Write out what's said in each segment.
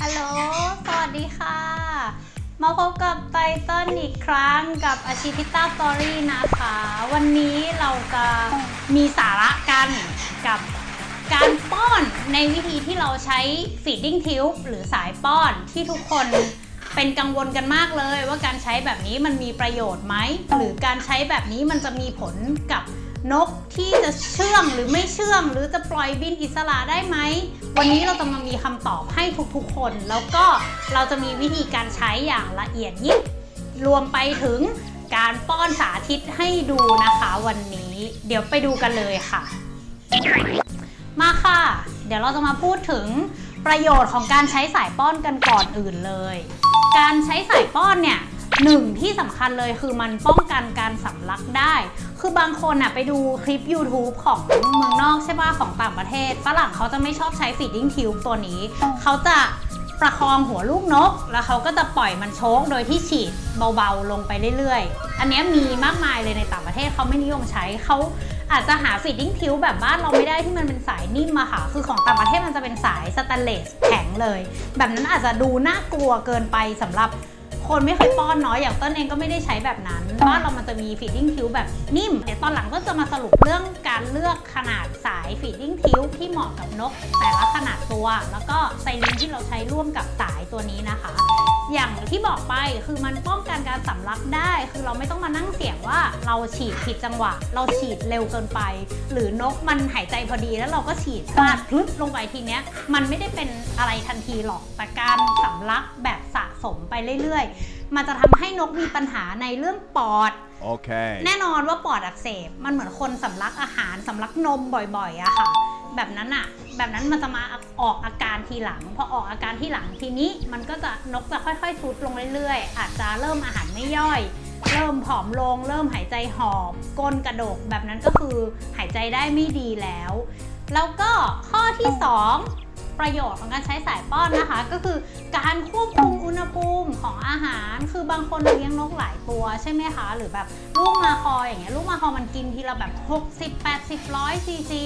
ฮัลโหล สวัสดีค่ะ มาพบกับไตเติ้ลอีกครั้งกับอาชีพิต้าสตอรี่นะคะ วันนี้เราจะมีสาระกันกับการป้อนในวิธีที่เราใช้ feeding tube หรือสายป้อนที่ทุกคนเป็นกังวลกันมากเลย ว่าการใช้แบบนี้มันมีประโยชน์ไหม หรือการใช้แบบนี้มันจะมีผลกับ นกที่จะเชื่องหรือไม่เชื่อง หรือจะปล่อยบินอิสระได้ไหม วันนี้เราจะมามีคำตอบให้ทุกๆคน แล้วก็เราจะมีวิธีการใช้อย่างละเอียดยิบรวมไปถึงการป้อนสาธิตให้ดูนะคะวันนี้ เดี๋ยวไปดูกันเลยค่ะ มาค่ะ เดี๋ยวเราจะมาพูดถึงประโยชน์ของการใช้สายป้อนกันก่อนอื่นเลย การใช้สายป้อนเนี่ย หนึ่งที่สำคัญเลยคือมันป้องกันการสำลักได้ คือบางคนน่ะไปดูคลิป YouTube ของเมืองนอกใช่ป่ะของต่างประเทศฝรั่งเขาจะไม่ชอบใช้ feeding tube ตัวนี้ เขาจะประคองหัวลูกนก แล้วเขาก็จะปล่อยมันโชกโดยที่ฉีดเบาๆ ลงไปเรื่อยๆ อันเนี้ยมีมากมายเลยในต่างประเทศเขาไม่นิยมใช้เขาอาจจะหา feeding tube แบบบ้านเราไม่ได้ที่มันเป็นสายนิ่มอะค่ะ คือของต่างประเทศมันจะเป็นสายสแตนเลสแข็งเลย แบบนั้นอาจจะดูน่ากลัวเกินไปสำหรับ คนไม่เคยป้อนเนาะอย่างต้นเองก็ไม่ได้ใช้แบบนั้นบ้านเรามันจะมี feeding tube แบบนิ่มเดี๋ยวตอนหลังก็จะมาสรุปเรื่องการเลือกขนาดสาย feeding tube ที่เหมาะกับนก แต่ละขนาดตัว แล้วก็ไซลิงที่เราใช้ร่วมกับสายตัวนี้นะคะ อย่างที่บอกไปคือมันป้องกันการสำลักได้ คือเราไม่ต้องมานั่งเสี่ยงว่าเราฉีดผิดจังหวะ เราฉีดเร็วเกินไป หรือนกมันหายใจพอดีแล้วเราก็ฉีดพลาดพลึบลงไปทีเนี้ย มันไม่ได้เป็นอะไรทันทีหรอกแต่การสำลักแบบสะสมไปเรื่อยๆ มันจะทำให้นกมีปัญหาในเรื่องปอด Okay. แน่นอนว่าปอดอักเสบมันเหมือนคนสำลักอาหารสำลักนมบ่อยๆอะค่ะ แบบนั้นอะ แบบนั้นมันจะมาออกอาการทีหลังพอออกอาการทีหลังทีนี้มันก็จะนกจะค่อยๆทุดลงเรื่อยๆ อาจจะเริ่มอาหารไม่ย่อย เริ่มผอมลง เริ่มหายใจหอบก้นกระดก แบบนั้นก็คือหายใจได้ไม่ดีแล้ว แล้วก็ข้อที่ 2 ประโยชน์ของการใช้สายป้อนนะคะ ก็คือการควบคุมอุณหภูมิของอาหาร คือบางคนเลี้ยงนกหลายตัวใช่ไหมคะ หรือแบบลูกมาคออย่างเงี้ยลูกมาคอมันกินทีละแบบ 60 80 100ซีซี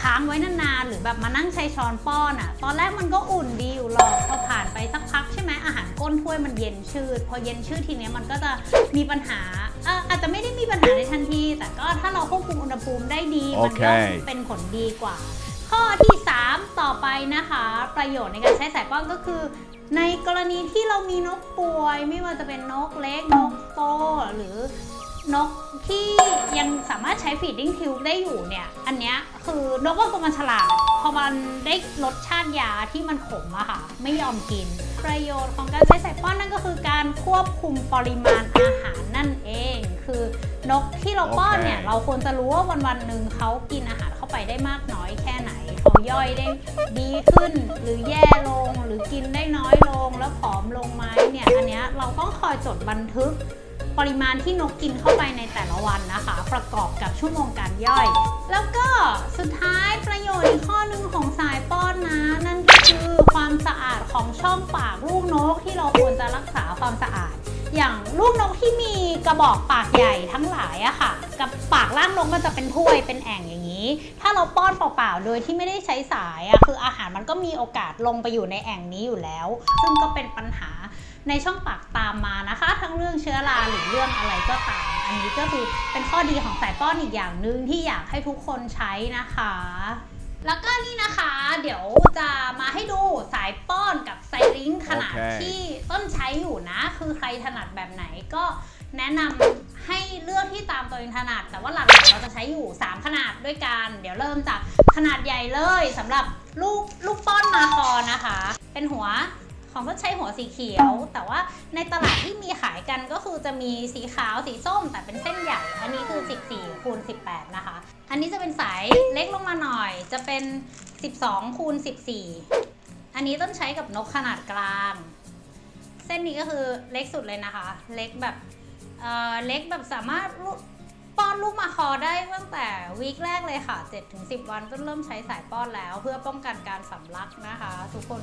ค้างไว้นานๆหรือแบบมานั่งใช้ช้อนป้อนอะ่ะ ตอนแรกมันก็อุ่นดีอยู่หรอกพอผ่านไปสักพักใช่ไหมอาหารก้นถ้วยมันเย็นชืด พอเย็นชืดทีเนี้ยมันก็จะมีปัญหาเอ่ออาจจะไม่ได้มีปัญหาในทันที แต่ก็ถ้าเราควบคุมอุณหภูมิได้ดี มันก็โอเคเป็นผลดีกว่า ข้อที่ 3 ต่อไปนะคะ ประโยชน์ในการใช้สายป้อนก็คือ ในกรณีที่เรามีนกป่วย ไม่ว่าจะเป็นนกเล็กนกโตหรือนก ที่ยังสามารถใช้ feeding tube ได้อยู่เนี่ย อันเนี้ยคือนกบาตัวมันฉลาดพอมันได้รสชาติยาที่มันขมอะค่ะ ไม่ยอมกิน ประโยชน์ของการใช้สายป้อนนั่นก็คือการควบคุมปริมาณอาหารนั่นเอง คือนกที่เราป้อนเนี่ย เราควรจะรู้ว่าวันวันหนึ่งเขากินอาหารเข้าไปได้มากน้อยแค่ไหนเขาย่อยได้ดีขึ้นหรือแย่ลงหรือกินได้น้อยลงแล้วผอมลงไหมเนี่ยอันเนี้ยเราต้องคอยจดบันทึก ปริมาณที่นกกินเข้าไปในแต่ละวันนะคะ ประกอบกับชั่วโมงการย่อย แล้วก็สุดท้ายประโยชน์อีกข้อหนึ่งของสายป้อนนะ นั่นก็คือความสะอาดของช่องปากลูกนกที่เราควรจะรักษาความสะอาด อย่างลูกนกที่มีกระบอกปากใหญ่ทั้งหลายอะค่ะ กับปากล่างนกมันจะเป็นถ้วยเป็นแอ่งอย่าง นี้ ถ้าเราป้อนเปล่าๆ โดยที่ไม่ได้ใช้สายอะคืออาหารมันก็มีโอกาสลงไปอยู่ในแอ่งนี้อยู่แล้ว ซึ่งก็เป็นปัญหาในช่องปากตามมานะคะ ทั้งเรื่องเชื้อราหรือเรื่องอะไรก็ตาม อันนี้ก็คือเป็นข้อดีของสายป้อนอีกอย่างหนึ่งที่อยากให้ทุกคนใช้นะคะ แล้วก็นี่นะคะ เดี๋ยวจะมาให้ดูสายป้อนกับไซลิงขนาดโอเคที่ต้นใช้อยู่นะ คือใครถนัดแบบไหนก็ แนะนำให้เลือกที่ตามตัวเองถนัด แต่ว่าหลักๆเราจะใช้อยู่ 3 ขนาดด้วยกัน เดี๋ยวเริ่มจากขนาดใหญ่เลยสำหรับลูกลูกป้อนมาคอนะคะ เป็นหัวของต้นใช้หัวสีเขียว แต่ว่าในตลาดที่มีขายกันก็คือจะมีสีขาวสีส้ม แต่เป็นเส้นใหญ่ อันนี้คือ 14คูณ18 นะคะ อันนี้จะเป็นสายเล็กลงมาหน่อย จะเป็น 12คูณ14 อันนี้ต้นใช้กับนกขนาดกลาง เส้นนี้ก็คือเล็กสุดเลยนะคะ เล็กแบบ เอ่อเล็กแบบสามารถลูกป้อนลูกมาคอได้ตั้งแต่วีคแรกเลยค่ะ 7-10 วันต้นเริ่มใช้สายป้อนแล้ว เพื่อป้องกันการสำลักนะคะ ทุกคน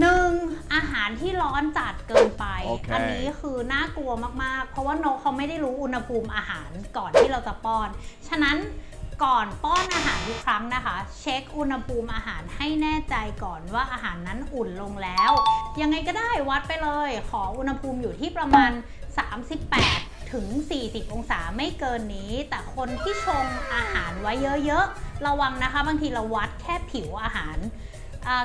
หนึ่งอาหารที่ร้อนจัดเกินไป โอเค อันี้คือน่ากลัวมาก ๆ เพราะว่านกเขาไม่ได้รู้อุณหภูมิอาหารก่อนที่เราจะป้อน ฉะนั้น ก่อนป้อนอาหารทุกครั้งนะคะ เช็คอุณหภูมิอาหารให้แน่ใจก่อนว่าอาหารนั้นอุ่นลงแล้ว ยังไงก็ได้วัดไปเลย ขออุณหภูมิอยู่ที่ประมาณ 38 ถึง 40 องศาไม่เกินนี้ แต่คนที่ชงอาหารไว้เยอะๆ ระวังนะคะ บางทีเราวัดแค่ผิวอาหาร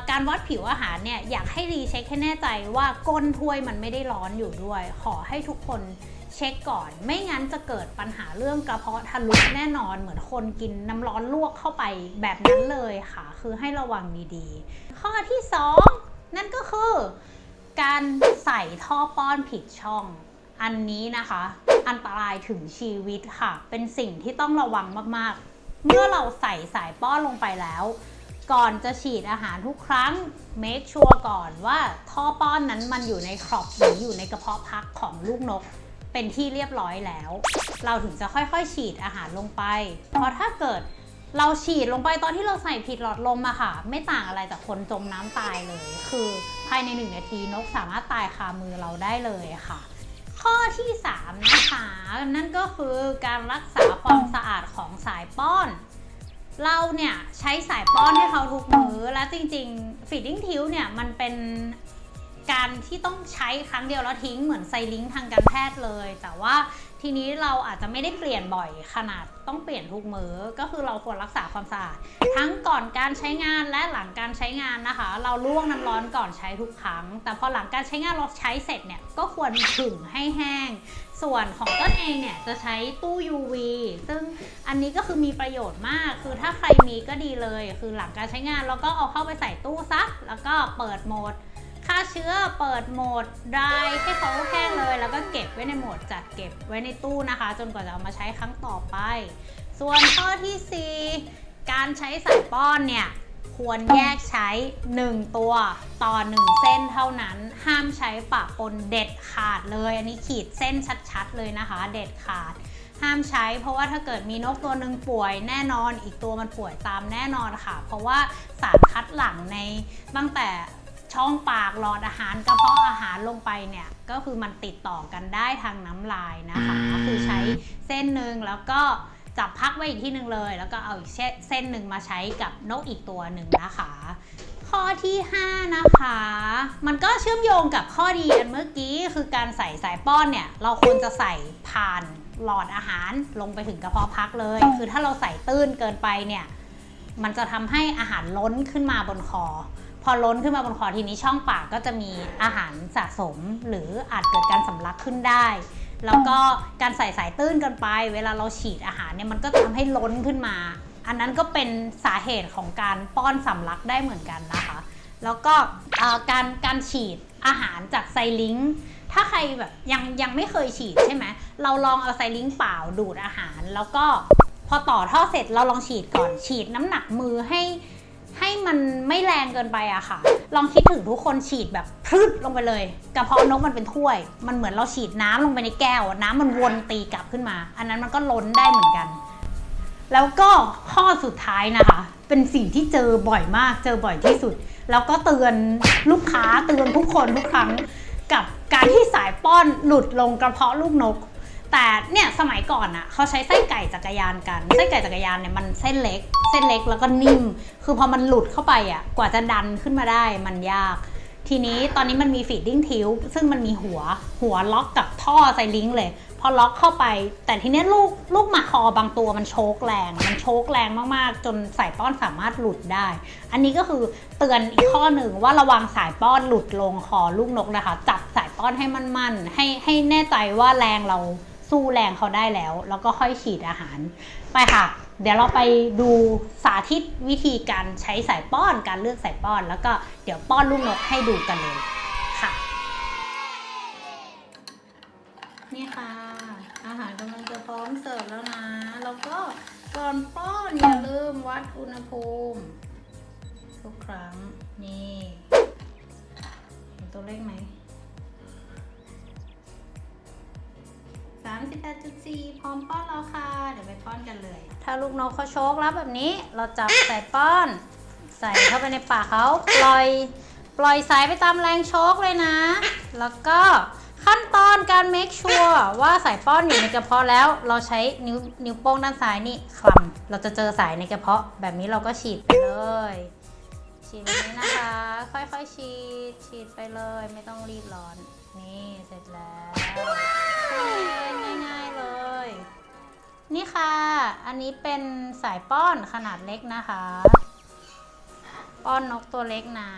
การวัดผิวอาหารเนี่ยอยากให้รีเช็คให้แน่ใจว่าก้นถ้วยมันไม่ได้ร้อนอยู่ด้วย ขอให้ทุกคน เช็คก่อน ไม่งั้นจะเกิดปัญหาเรื่องกระเพาะทะลุแน่นอนเหมือนคนกินน้ำร้อนลวกเข้าไปแบบนั้นเลยค่ะ คือให้ระวังดีๆ ข้อที่ 2 นั่นก็คือ การใส่ท่อป้อนผิดช่อง อันนี้นะคะ อันตรายถึงชีวิตค่ะ เป็นสิ่งที่ต้องระวังมากๆ เมื่อเราใส่สายป้อนลงไปแล้วก่อนจะฉีดอาหารทุกครั้ง make sure ก่อนว่าท่อป้อนนั้นมันอยู่ในครอบหรืออยู่ในกระเพาะพักของลูกนก เป็นที่เรียบร้อยแล้ว เราถึงจะค่อยๆ ฉีดอาหารลงไป เพราะถ้าเกิดเราฉีดลงไปตอนที่เราใส่ผิดหลอดลมอะค่ะ ไม่ต่างอะไรจากคนจมน้ำตายเลย คือภายในหนึ่งนาทีนกสามารถตายคามือเราได้เลยค่ะ ข้อที่ 3 นะคะ นั่นก็คือการรักษาความสะอาดของสายป้อน เราเนี่ยใช้สายป้อนให้เขาทุกมือ้อและจริงๆ feeding tube เนี่ยมันเป็น การที่ต้องใช้ครั้งเดียวแล้วทิ้งเหมือนไซลิงทางการแพทย์เลย แต่ว่าทีนี้เราอาจจะไม่ได้เปลี่ยนบ่อยขนาดต้องเปลี่ยนทุกมือ้อก็คือเราควรรักษาความสะอาดทั้งก่อนการใช้งานและหลังการใช้งานนะคะ เราลวกน้ำร้อนก่อนใช้ทุกครั้ง แต่พอหลังการใช้งานเราใช้เสร็จเนี่ยก็ควรผึ่งให้แห้ง ส่วนของต้นเองเนี่ยจะใช้ตู้ UV ซึ่งอันนี้ก็คือมีประโยชน์มาก คือถ้าใครมีก็ดีเลย คือหลังการใช้งานเราก็เอาเข้าไปใส่ตู้ซักแล้วก็เปิดโหมด ฆ่าเชื้อเปิดโหมด dry ให้เขาแห้งเลย แล้วก็เก็บไว้ในโหมดจัดเก็บไว้ในตู้นะคะ จนกว่าจะเอามาใช้ครั้งต่อไป ส่วนข้อทีสี่ 4 การใช้สายป้อนเนี่ยควรแยกใช้ 1 ตัวต่อ 1 เส้นเท่านั้น ห้ามใช้ปะปนเด็ดขาดเลย อันนี้ขีดเส้นชัดๆเลยนะคะ เด็ดขาด ห้ามใช้เพราะว่าถ้าเกิดมีนกตัวหนึ่งป่วยแน่นอน อีกตัวมันป่วยตามแน่นอนค่ะ เพราะว่าสารคัดหลั่งในตั้งแต่ ช่องปากหลอดอาหารกระเพาะอาหารลงไปเนี่ยก็คือมันติดต่อกันได้ทางน้ำลายนะคะก็คือใช้เส้นหนึ่งแล้วก็จับพักไว้อีกที่หนึ่งเลย แล้วก็เอาอีกเส้นหนึ่งมาใช้กับนกอีกตัวหนึ่งนะคะ ข้อที่ 5 นะคะ มันก็เชื่อมโยงกับข้อดีอันเมื่อกี้คือการใส่สายป้อนเนี่ย เราควรจะใส่ผ่านหลอดอาหารลงไปถึงกระเพาะพักเลย คือถ้าเราใส่ตื้นเกินไปเนี่ยมันจะทำให้อาหารล้นขึ้นมาบนคอพ อล้นขึ้นมาบนคอทีนี้ช่องปากก็จะมีอาหารสะสม หรืออาจเกิดการสำลักขึ้นได้ แล้วก็การใส่สายตื้นกันไป เวลาเราฉีดอาหารเนี่ยมันก็ทำให้ล้นขึ้นมา อันนั้นก็เป็นสาเหตุของการป้อนสำลักได้เหมือนกันนะคะ แล้วก็การการฉีดอาหารจากไซลิงค์ถ้าใครแบบยังยังไม่เคยฉีดใช่ไหมเราลองเอาไซลิงค์เปล่าดูดอาหาร แล้วก็พอต่อท่อเสร็จเราลองฉีดก่อนฉีดน้ำหนักมือให้ ไม่แรงเกินไปอะค่ะ ลองคิดถึงทุกคนฉีดแบบพรึดลงไปเลยกระเพาะนกมันเป็นถ้วย มันเหมือนเราฉีดน้ำลงไปในแก้ว น้ำมันวนตีกลับขึ้นมา อันนั้นมันก็ล้นได้เหมือนกัน แล้วก็ข้อสุดท้ายนะคะ เป็นสิ่งที่เจอบ่อยมาก เจอบ่อยที่สุด แล้วก็เตือนลูกค้าเตือนทุกคนทุกครั้งกับการที่สายป้อนหลุดลงกระเพาะลูกนก แต่เนี่ยสมัยก่อนอะเขาใช้ไส้ไก่จักรยานกันไส้ไก่จักรยานเนี่ยมันเส้นเล็ก เส้นเล็กแล้วก็นิ่ม คือพอมันหลุดเข้าไปอะกว่าจะดันขึ้นมาได้มันยาก ทีนี้ตอนนี้มันมีฟีดดิ้งทิวซึ่งมันมีหัวหัวล็อกกับท่อไซลิงเลย พอล็อกเข้าไป แต่ทีนี้ลูกลูกหมาคอบางตัวมันโชกแรง มันโชกแรงมากๆ จนสายป้อนสามารถหลุดได้ อันนี้ก็คือเตือนอีกข้อหนึ่งว่าระวังสายป้อนหลุดลงคอลูกนกนะคะ จับสายป้อนให้มั่นๆให้ให้แน่ใจว่าแรงเรา สู้แรงเขาได้แล้ว แล้วก็ค่อยฉีดอาหาร ไปค่ะ เดี๋ยวเราไปดูสาธิตวิธีการใช้สายป้อนการเลือกสายป้อน แล้วก็เดี๋ยวป้อนลูกนกให้ดูกันเลยค่ะ นี่ค่ะ อาหารกำลังจะพร้อมเสิร์ฟแล้วนะ แล้วก็ก่อนป้อนอย่าลืมวัดอุณหภูมิทุกครั้งนี่เห็นตัวเลขไหม สามสิบแปดจุดสี่พร้อมป้อนแล้วค่ะ เดี๋ยวไปป้อนกันเลย ถ้าลูกนกเขาโชกรับแบบนี้ เราจับใส่ป้อน ใส่เข้าไปในปากเขาปล่อย ปล่อยสายไปตามแรงโชกเลยนะ แล้วก็ขั้นตอนการ make sure ว่าสายป้อนอยู่ในกระเพาะแล้ว เราใช้นิ้วนิ้วโป้งด้านซ้ายนี่คลำเราจะเจอสายในกระเพาะ แบบนี้เราก็ฉีดไปเลย ฉีดแบบนี้นะคะ ค่อยๆฉีด ฉีดไปเลย ไม่ต้องรีบร้อน นี่เสร็จแล้ว อันนี้เป็นสายป้อนขนาดเล็กนะคะ ป้อนนกตัวเล็กนะ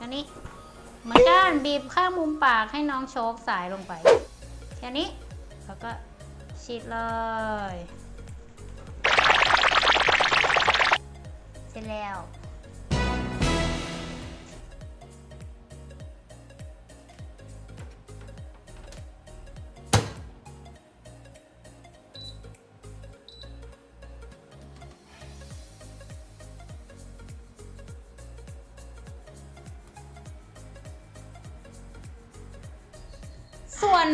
อันนี้เหมือนกันบีบข้างมุมปากให้น้องโชกสายลงไปแค่นี้แล้วก็ฉีดเลย ส่วน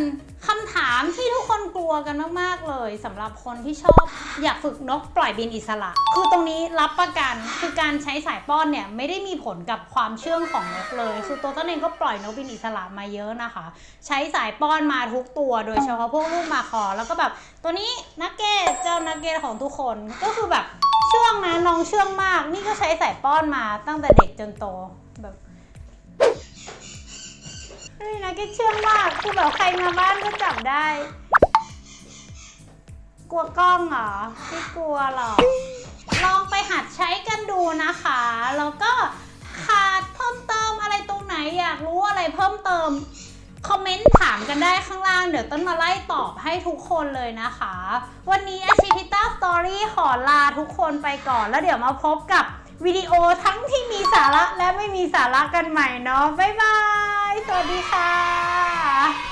คำถามที่ทุกคนกลัวกันมาก ๆ เลยสำหรับคนที่ชอบอยากฝึกนกปล่อยบินอิสระ คือตรงนี้รับประกันคือการใช้สายป้อนเนี่ยไม่ได้มีผลกับความเชื่องของนกเลย คือตัวต้นเองก็ปล่อยนกบินอิสระมาเยอะนะคะ ใช้สายป้อนมาทุกตัว โดยเฉพาะพวกลูกมาคอ แล้วก็แบบตัวนี้นักเก็ตเจ้านักเก็ตของทุกคนก็คือแบบเชื่องนะน้องเชื่องมาก นี่ก็ใช้สายป้อนมาตั้งแต่เด็กจนโตแบบ เฮ้ยนะแกเชื่องมากคือแบบใครมาบ้านก็จับได้ กลัวกล้องเหรอไม่กลัวหรอกลองไปหัดใช้กันดูนะคะ แล้วก็ขาดเพิ่มเติมอะไรตรงไหนอยากรู้อะไรเพิ่มเติมคอมเมนต์ถามกันได้ข้างล่าง เดี๋ยวต้นมาไล่ตอบให้ทุกคนเลยนะคะ วันนี้อาชิพิต้าสตอรี่ขอลาทุกคนไปก่อน แล้วเดี๋ยวมาพบกับวิดีโอทั้งที่มีสาระและไม่มีสาระกันใหม่เนาะบ๊ายบาย สวัสดีค่ะ